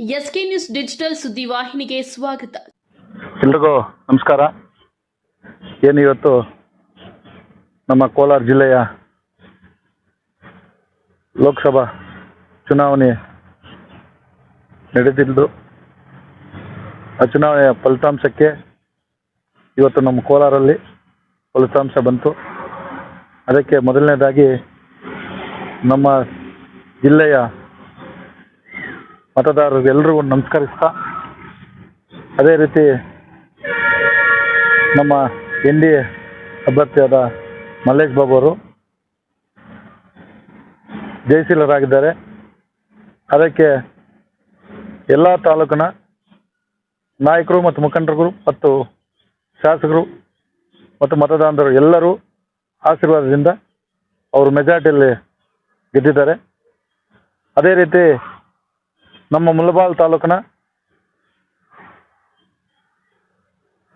SK news digital ಸುದ್ದಿವಾಹಿನಿಗೆ ಸ್ವಾಗತ. ಎಲ್ರಿಗೂ ನಮಸ್ಕಾರ. ಏನು ಇವತ್ತು ನಮ್ಮ ಕೋಲಾರ ಜಿಲ್ಲೆಯ ಲೋಕಸಭಾ ಚುನಾವಣೆ ನಡೆದಿದ್ದು, ಆ ಚುನಾವಣೆಯ ಫಲಿತಾಂಶಕ್ಕೆ ಇವತ್ತು ನಮ್ಮ ಕೋಲಾರಲ್ಲಿ ಫಲಿತಾಂಶ ಬಂತು. ಅದಕ್ಕೆ ಮೊದಲನೇದಾಗಿ ನಮ್ಮ ಜಿಲ್ಲೆಯ ಮತದಾರರಿಗೆಲ್ಲರಿಗೂ ನಮಸ್ಕರಿಸ್ತಾ, ಅದೇ ರೀತಿ ನಮ್ಮ ಎನ್ ಡಿ ಎ ಅಭ್ಯರ್ಥಿಯಾದ ಮಲ್ಲೇಶ್ ಬಾಬು ಅವರು ಜಯಶೀಲರಾಗಿದ್ದಾರೆ. ಅದಕ್ಕೆ ಎಲ್ಲ ತಾಲೂಕಿನ ನಾಯಕರು ಮತ್ತು ಮುಖಂಡರು ಮತ್ತು ಶಾಸಕರು ಮತ್ತು ಮತದಾರರು ಎಲ್ಲರೂ ಆಶೀರ್ವಾದದಿಂದ ಅವರು ಮೆಜಾರಿಟಿಯಲ್ಲಿ ಗೆದ್ದಿದ್ದಾರೆ. ಅದೇ ರೀತಿ ನಮ್ಮ ಮುಲಬಾಲ್ ತಾಲೂಕಿನ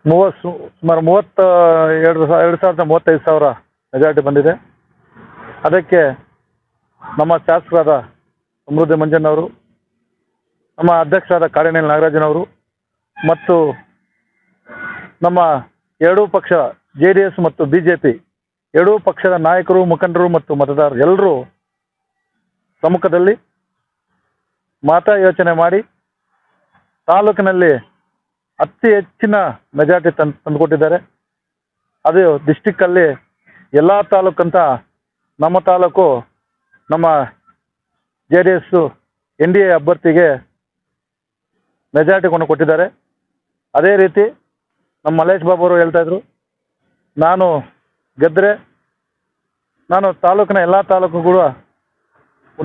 ಮೂವತ್ತು ಸುಮಾರು ಮೂವತ್ತ ಎರಡು ಸಾವಿರ ಎರಡು ಸಾವಿರದ ಮೂವತ್ತೈದು ಸಾವಿರ ಮೆಜಾರಿಟಿ ಬಂದಿದೆ. ಅದಕ್ಕೆ ನಮ್ಮ ಶಾಸಕರಾದ ಸಮೃದ್ಧಿ ಮಂಜಣ್ಣವರು ನಮ್ಮ ಅಧ್ಯಕ್ಷರಾದ ನಾಗರಾಜನ್ ನಾಗರಾಜನವರು ಮತ್ತು ನಮ್ಮ ಎರಡೂ ಪಕ್ಷ, ಜೆ ಡಿ ಎಸ್ ಮತ್ತು ಬಿ ಜೆ ಪಿ, ಎರಡೂ ಪಕ್ಷದ ನಾಯಕರು, ಮುಖಂಡರು ಮತ್ತು ಮತದಾರರು ಎಲ್ಲರೂ ಸಮ್ಮುಖದಲ್ಲಿ ಮತ ಯೋಚನೆ ಮಾಡಿ ತಾಲೂಕಿನಲ್ಲಿ ಅತಿ ಹೆಚ್ಚಿನ ಮೆಜಾರಿಟಿ ತಂದು, ತಂದುಕೊಟ್ಟಿದ್ದಾರೆ. ಅದು ಡಿಸ್ಟಿಕ್ಕಲ್ಲಿ ಎಲ್ಲ ತಾಲೂಕಂತ ನಮ್ಮ ತಾಲೂಕು ನಮ್ಮ J D S N D A ಅಭ್ಯರ್ಥಿಗೆ ಮೆಜಾರಿಟಿ ಕೊಂಡು ಕೊಟ್ಟಿದ್ದಾರೆ. ಅದೇ ರೀತಿ ನಮ್ಮ ಮಲ್ಲೇಶ್ ಬಾಬು ಅವರು ಹೇಳ್ತಾ ಇದ್ರು, ನಾನು ಗೆದ್ದರೆ ನಾನು ತಾಲೂಕಿನ ಎಲ್ಲ ತಾಲೂಕು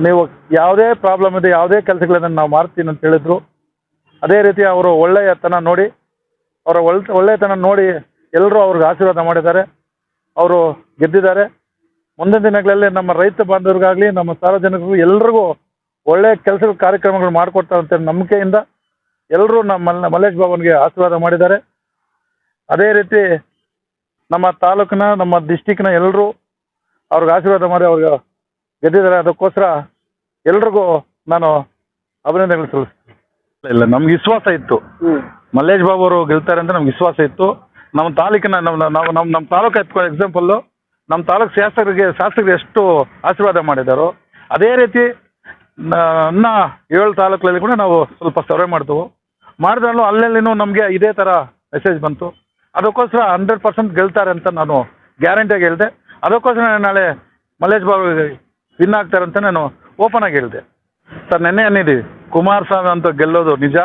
ನೀವು ಯಾವುದೇ ಪ್ರಾಬ್ಲಮ್ ಇದೆ, ಯಾವುದೇ ಕೆಲಸಗಳನ್ನು ನಾವು ಮಾಡ್ತೀನಿ ಅಂತ ಹೇಳಿದ್ರು. ಅದೇ ರೀತಿ ಅವರು ಒಳ್ಳೆಯತನ ನೋಡಿ, ಅವರ ಒಳ್ಳೆ ಒಳ್ಳೆಯತನ ನೋಡಿ ಎಲ್ಲರೂ ಅವ್ರಿಗೆ ಆಶೀರ್ವಾದ ಮಾಡಿದ್ದಾರೆ. ಅವರು ಗೆದ್ದಿದ್ದಾರೆ. ಮುಂದಿನ ದಿನಗಳಲ್ಲಿ ನಮ್ಮ ರೈತ ಬಾಂಧವರಿಗಾಗಲಿ, ನಮ್ಮ ಸಾರ್ವಜನಿಕರು ಎಲ್ರಿಗೂ ಒಳ್ಳೆಯ ಕೆಲಸ ಕಾರ್ಯಕ್ರಮಗಳು ಮಾಡಿಕೊಡ್ತಾರೆ ಅಂತ ನಂಬಿಕೆಯಿಂದ ಎಲ್ಲರೂ ನಮ್ಮ ಮಲ್- ಮಲ್ಲೇಶ್ ಬಾಬನ್ಗೆ ಆಶೀರ್ವಾದ ಮಾಡಿದ್ದಾರೆ. ಅದೇ ರೀತಿ ನಮ್ಮ ತಾಲೂಕಿನ, ನಮ್ಮ ಡಿಸ್ಟಿಕ್ನ ಎಲ್ಲರೂ ಅವ್ರಿಗೆ ಆಶೀರ್ವಾದ ಮಾಡಿ ಅವ್ರಿಗೆ ಗೆದ್ದಿದ್ದಾರೆ ಅದಕ್ಕೋಸ್ಕರ ಎಲ್ರಿಗೂ ನಾನು ಅಭಿನಂದನೆಗಳು ಸಲ್ಲಿಸ್ತೀನಿ. ಇಲ್ಲ ನಮ್ಗೆ ವಿಶ್ವಾಸ ಇತ್ತು. ಮಲ್ಲೇಶ್ ಬಾಬು ಅವರು ಗೆಲ್ತಾರೆ ಅಂತ ನಮ್ಗೆ ವಿಶ್ವಾಸ ಇತ್ತು. ನಮ್ಮ ತಾಲೂಕಿನ ನಮ್ಮ ನಾವು ನಮ್ಮ ನಮ್ಮ ತಾಲೂಕು ಎತ್ಕೊ ಎಕ್ಸಾಂಪಲ್ಲು ನಮ್ಮ ತಾಲೂಕು ಶಾಸಕರಿಗೆ ಶಾಸಕರಿಗೆ ಎಷ್ಟು ಆಶೀರ್ವಾದ ಮಾಡಿದ್ದಾರೋ ಅದೇ ರೀತಿ ನನ್ನ ಇನ್ನ ಏಳು ತಾಲೂಕಲ್ಲಿ ಕೂಡ ನಾವು ಸ್ವಲ್ಪ ಸರ್ವೆ ಮಾಡ್ತೇವೆ. ಮಾಡಿದ್ರಲ್ಲೂ ಅಲ್ಲೆಲ್ಲಿನೂ ನಮಗೆ ಇದೇ ಥರ ಮೆಸೇಜ್ ಬಂತು. ಅದಕ್ಕೋಸ್ಕರ ಹಂಡ್ರೆಡ್ ಪರ್ಸೆಂಟ್ ಗೆಲ್ತಾರೆ ಅಂತ ನಾನು ಗ್ಯಾರಂಟಿಯಾಗಿ ಹೇಳಿದೆ. ಅದಕ್ಕೋಸ್ಕರ ನಾಳೆ ಮಲ್ಲೇಶ್ ಬಾಬು ವಿನ್ ಆಗ್ತಾರೆ ಅಂತ ನಾನು ಓಪನ್ ಆಗಿ ಹೇಳಿದೆ. ಸರ್, ನೆನ್ನೆ ಕುಮಾರ್ ಸಾಮ ಅಂತ ಗೆಲ್ಲೋದು ನಿಜ,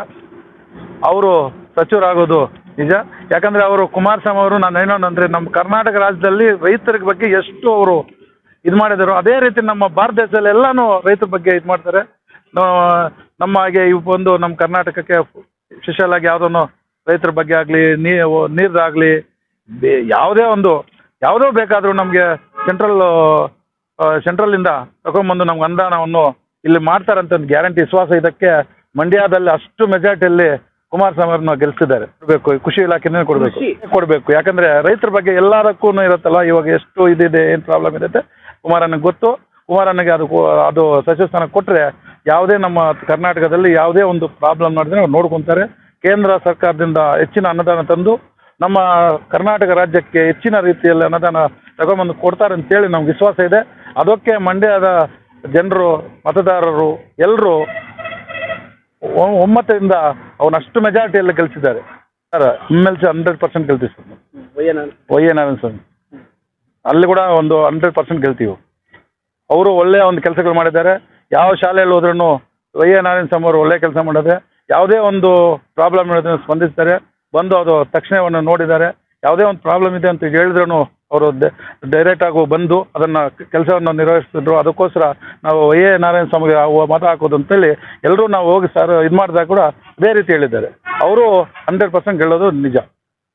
ಅವರು ಸಚಿವರಾಗೋದು ನಿಜ. ಯಾಕಂದ್ರೆ ಅವರು ಕುಮಾರಸ್ವಾಮಿ ಅವರು, ನಾನು ಏನಂದ್ರೆ ನಮ್ಮ ಕರ್ನಾಟಕ ರಾಜ್ಯದಲ್ಲಿ ರೈತರ ಬಗ್ಗೆ ಎಷ್ಟು ಅವರು ಇದು ಮಾಡಿದರು, ಅದೇ ರೀತಿ ನಮ್ಮ ಭಾರತ ದೇಶದಲ್ಲಿ ಎಲ್ಲಾನು ರೈತರ ಬಗ್ಗೆ ಇದು ಮಾಡ್ತಾರೆ. ನಮ್ಮ ಹಾಗೆ ಬಂದು ನಮ್ಮ ಕರ್ನಾಟಕಕ್ಕೆ ಸ್ಪೆಷಲ್ ಆಗಿ ಯಾವುದನ್ನು ರೈತರ ಬಗ್ಗೆ ಆಗಲಿ ನೀರ್ದಾಗಲಿ ಯಾವುದೇ ಒಂದು, ಯಾವುದೋ ಬೇಕಾದರೂ ನಮಗೆ ಸೆಂಟ್ರಲ್ ಸೆಂಟ್ರಲಿಂದ ತಗೊಂಬಂದು ನಮ್ಗೆ ಅನುದಾನವನ್ನು ಇಲ್ಲಿ ಮಾಡ್ತಾರಂತ ಒಂದು ಗ್ಯಾರಂಟಿ ವಿಶ್ವಾಸ ಇದಕ್ಕೆ ಮಂಡ್ಯದಲ್ಲಿ ಅಷ್ಟು ಮೆಜಾರಿಟಿಯಲ್ಲಿ ಕುಮಾರಸ್ವಾಮಿ ಅವ್ರನ್ನ ಗೆಲ್ಸಿದ್ದಾರೆ. ಕೊಡಬೇಕು ಕೃಷಿ ಇಲಾಖೆನೇ ಕೊಡಬೇಕು. ಕೊಡಬೇಕು. ಯಾಕಂದ್ರೆ ರೈತರ ಬಗ್ಗೆ ಎಲ್ಲದಕ್ಕೂ ಇರುತ್ತಲ್ಲ ಇವಾಗ ಎಷ್ಟು ಇದಿದೆ ಏನು ಪ್ರಾಬ್ಲಮ್ ಇದೆ ಅಂತ ಕುಮಾರನಿಗೆ ಗೊತ್ತು. ಕುಮಾರನಿಗೆ ಅದು ಅದು ಸಚಿವ ಸ್ಥಾನ ಕೊಟ್ಟರೆ ಯಾವುದೇ ನಮ್ಮ ಕರ್ನಾಟಕದಲ್ಲಿ ಯಾವುದೇ ಒಂದು ಪ್ರಾಬ್ಲಮ್ ಮಾಡಿದ್ರೆ ಅವ್ರು ನೋಡ್ಕೊತಾರೆ. ಕೇಂದ್ರ ಸರ್ಕಾರದಿಂದ ಹೆಚ್ಚಿನ ಅನುದಾನ ತಂದು ನಮ್ಮ ಕರ್ನಾಟಕ ರಾಜ್ಯಕ್ಕೆ ಹೆಚ್ಚಿನ ರೀತಿಯಲ್ಲಿ ಅನುದಾನ ತಗೊಂಬಂದು ಕೊಡ್ತಾರೆ ಅಂತೇಳಿ ನಮ್ಗೆ ವಿಶ್ವಾಸ ಇದೆ. ಅದಕ್ಕೆ ಮಂಡ್ಯದ ಜನರು, ಮತದಾರರು ಎಲ್ಲರೂ ಒಮ್ಮತದಿಂದ ಅವನಷ್ಟು ಮೆಜಾರಿಟಿಯಲ್ಲಿ ಗೆಲ್ಸಿದ್ದಾರೆ. Sir, M L C hundred percent ಗೆಲ್ತೀವಿ ಸರ್. ವೈ ಸ್ವಾಮಿ. ಅಲ್ಲಿ ಕೂಡ ಒಂದು ಹಂಡ್ರೆಡ್ ಪರ್ಸೆಂಟ್ ಗೆಲ್ತೀವಿ. ಅವರು ಒಳ್ಳೆಯ ಒಂದು ಕೆಲಸಗಳು ಮಾಡಿದ್ದಾರೆ. ಯಾವ ಶಾಲೆಯಲ್ಲಿ ಹೋದ್ರೂ ವೈ ಎ ಸ್ವಾಮಿ ಅವರು ಒಳ್ಳೆ ಕೆಲಸ ಮಾಡಿದ್ರೆ ಯಾವುದೇ ಒಂದು ಪ್ರಾಬ್ಲಮ್ ಇರೋದನ್ನು ಸ್ಪಂದಿಸ್ತಾರೆ. ಬಂದು ಅದು ತಕ್ಷಣವನ್ನು ನೋಡಿದ್ದಾರೆ. ಯಾವುದೇ ಒಂದು ಪ್ರಾಬ್ಲಮ್ ಇದೆ ಅಂತ ಹೇಳಿದ್ರು ಅವರು ಡೈರೆಕ್ಟ್ ಆಗಿ ಬಂದು ಅದನ್ನು ಕೆಲಸವನ್ನು ನಿರ್ವಹಿಸ್ತಿದ್ರು. ಅದಕ್ಕೋಸ್ಕರ ನಾವು ವೈ ಎ ನಾರಾಯಣ ಸ್ವಾಮಿಗೆ ಮತ ಹಾಕೋದು ಅಂತೇಳಿ ಎಲ್ಲರೂ ನಾವು ಹೋಗಿ ಸರ್ ಇದು ಮಾಡಿದಾಗ ಕೂಡ ಅದೇ ರೀತಿ ಹೇಳಿದ್ದಾರೆ. ಅವರು ಹಂಡ್ರೆಡ್ ಪರ್ಸೆಂಟ್ ಹೇಳೋದು ನಿಜ.